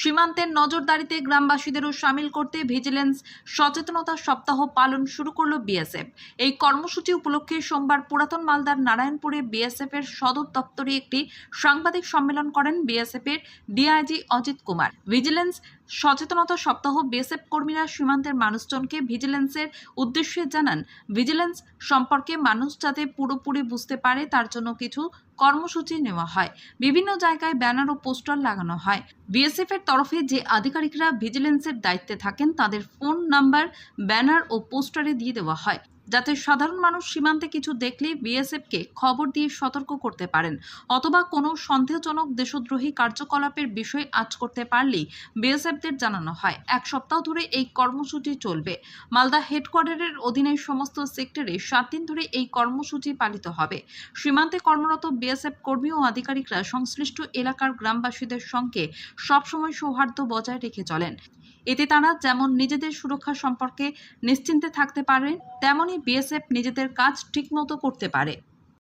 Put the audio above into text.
সীমান্তের নজরদারিতে গ্রামবাসীদেরও সামিল করতে ভিজিলেন্স সচেতনতা সপ্তাহ পালন শুরু করল বিএসএফ। এই কর্মসূচি উপলক্ষে সোমবার পুরাতন মালদার নারায়ণপুরে বিএসএফ এর সদর দপ্তরে একটি সাংবাদিক সম্মেলন করেন বিএসএফ এর ডিআইজি অজিত কুমার। ভিজিলেন্স সচেতনতা সপ্তাহ বিএসএফ কর্মীরা সীমান্তের মানুষজনকে ভিজিলেন্সের উদ্দেশ্যে জানান, ভিজিলেন্স সম্পর্কে মানুষ যাতে পুরোপুরি বুঝতে পারে তার জন্য কিছু কর্মসূচি নেওয়া হয়। বিভিন্ন জায়গায় ব্যানার ও পোস্টার লাগানো হয়। বিএসএফ এর তরফে যে আধিকারিকরা ভিজিলেন্সের দায়িত্বে থাকেন, তাদের ফোন নাম্বার ব্যানার ও পোস্টারে দিয়ে দেওয়া হয়। যাতে সাধারণ মানুষ সীমান্তে কিছু দেখলেই বিএসএফকে খবর দিয়ে সতর্ক করতে পারেন, অথবা কোনো সন্দেহজনক দেশদ্রোহী কার্যকলাপের বিষয় আজ করতে পারলেই বিএসএফদের জানানো হয়। এক সপ্তাহ ধরে এই কর্মসূচি চলবে। মালদা হেডকোয়ার্টারের অধীনে সমস্ত সেক্টরে সাত দিন ধরে এই কর্মসূচি পালিত হবে। সীমান্তে কর্মরত বিএসএফ কর্মী ও আধিকারিকরা সংশ্লিষ্ট এলাকার গ্রামবাসীদের সঙ্গে সবসময় সৌহার্দ্য বজায় রেখে চলেন। এতে তারা যেমন নিজেদের সুরক্ষা সম্পর্কে নিশ্চিন্তে থাকতে পারেন, তেমনই বিএসএফ নিজেদের কাজ ঠিকমতো করতে পারে।